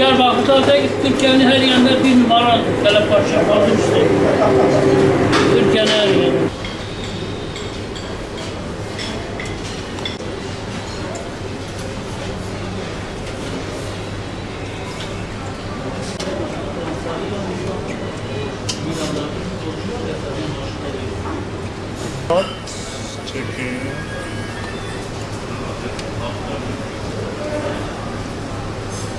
Diyarbakır'da da Türkiye'nin her yerinde bir numara teleparça falan işte. Türkiye'nin her yerinde.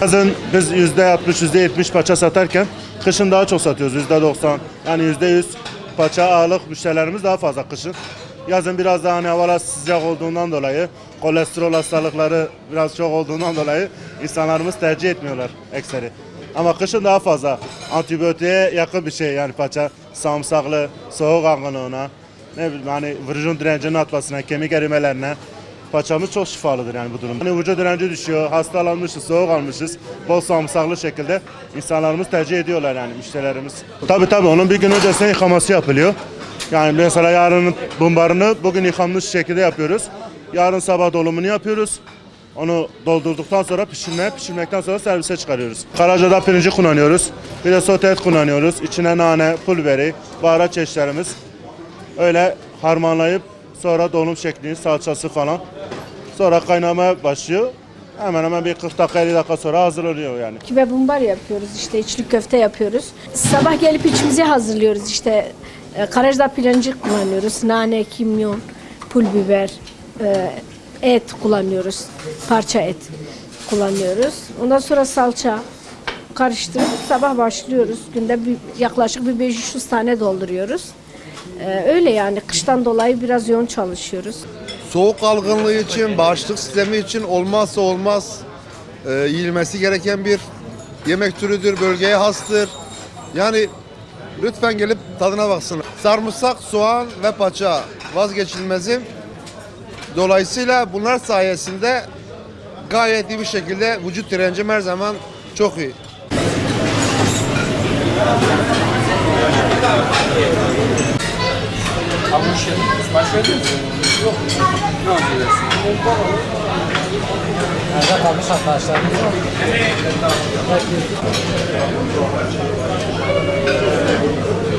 Yazın biz yüzde 60, yüzde 70 paça satarken kışın daha çok satıyoruz yüzde 90. Yani yüzde 100 paça ağırlık müşterilerimiz daha fazla kışın. Yazın biraz daha hani havalar sıcak olduğundan dolayı kolesterol hastalıkları biraz çok olduğundan dolayı insanlarımız tercih etmiyorlar ekseri. Ama kışın daha fazla antibiyotiğe yakın bir şey yani paça sarımsaklı, soğuk algınlığına, ne bileyim hani vücudun direncinin artmasına, kemik erimelerine Paçamız çok şifalıdır yani bu durum. Hani vücut direnci düşüyor, hastalanmışız, soğuk almışız. Bol sarımsaklı şekilde insanlarımız tercih ediyorlar yani müşterilerimiz. Tabii tabii onun bir gün öncesine yıkaması yapılıyor. Yani mesela yarının bumbarını bugün yıkanmış şekilde yapıyoruz. Yarın sabah dolumunu yapıyoruz. Onu doldurduktan sonra pişirmeye, pişirmekten sonra servise çıkarıyoruz. Karaca'da pirinci kullanıyoruz. Bir de sote et kullanıyoruz. İçine nane, pul biberi, baharat çeşitlerimiz. Öyle harmanlayıp sonra dolum şekli, salçası falan. Sonra kaynamaya başlıyor. Hemen hemen bir 40 dakika 50 dakika sonra hazır oluyor yani. Ve bumbar yapıyoruz işte içli köfte yapıyoruz. Sabah gelip içimizi hazırlıyoruz işte e, Karajda pirinci kullanıyoruz. Nane, kimyon, pul biber, e, et kullanıyoruz. Parça et kullanıyoruz. Ondan sonra salça karıştırıp sabah başlıyoruz. Günde bir, yaklaşık bir 500 tane dolduruyoruz. E, öyle yani kıştan dolayı biraz yoğun çalışıyoruz. Soğuk algınlığı için, bağışıklık sistemi için olmazsa olmaz e, yiyilmesi gereken bir yemek türüdür, bölgeye hastır. Yani lütfen gelip tadına baksınlar. Sarımsak, soğan ve paça vazgeçilmezim. Dolayısıyla bunlar sayesinde gayet iyi bir şekilde vücut direncim her zaman çok iyi. Kalmış arkadaşlarımız var.